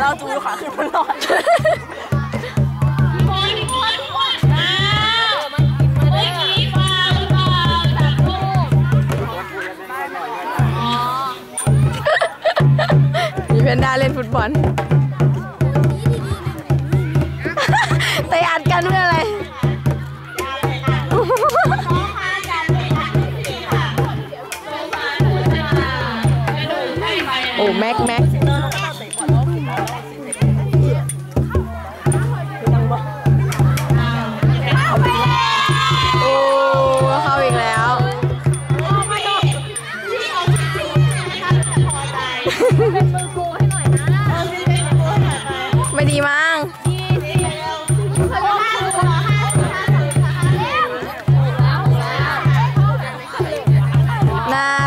เราจูขาขึ้นมันลอยบอลบอลบอลอ่าเมื่อกี้ฟาวหรือเปล่าตัดลูกมีเพนด้าเล่นฟุตบอลเตะอัดกันเพื่ออะไรโอ้แม็กแม็ก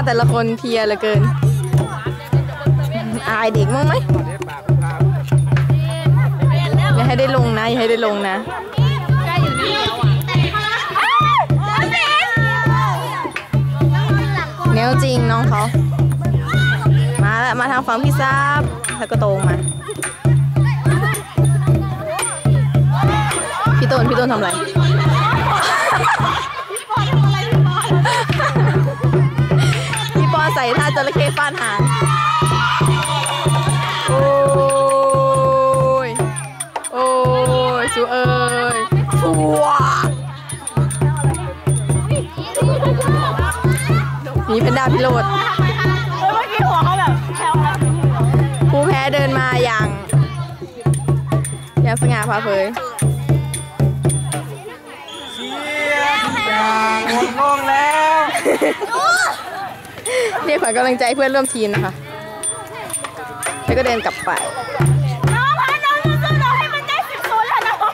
แต่ละคนเพียเหลือเกิน อายเด็กมั้งไหมอย่าให้ได้ลงนะอย่าให้ได้ลงนะแนวจริงน้องเขา มาแล้วมาทางฝั่งพี่ซับแล้วก็ตรงมา พี่ต้นพี่ต้นทำอะไร ใส่ท่าจระเข้ฟาดหางโอ้ย โอ้ย สูเอ้ยฟัวนี่เป็นดาพิโรดเมื่อกี้หัวเขาแบบแวแบผู้แพ้เดินมาอย่าง อย่างสง่าผ่าเผยหมดโมงแล้ว เรียกขวัญกำลังใจเพื่อนร่วมทีมนะคะ แล้วก็เดินกลับไปน้องพันน้องสู้ๆน้องให้มันได้สิบศูนย์แล้วน้อง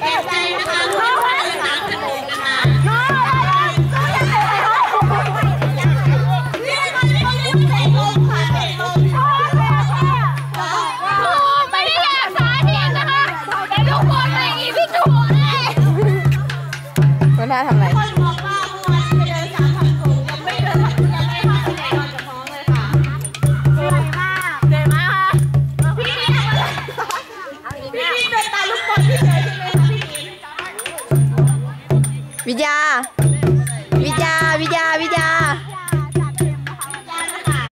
แอบใจนะคะน้องพันสามคะแนน Vidya, Vidya, Vidya, Vidya.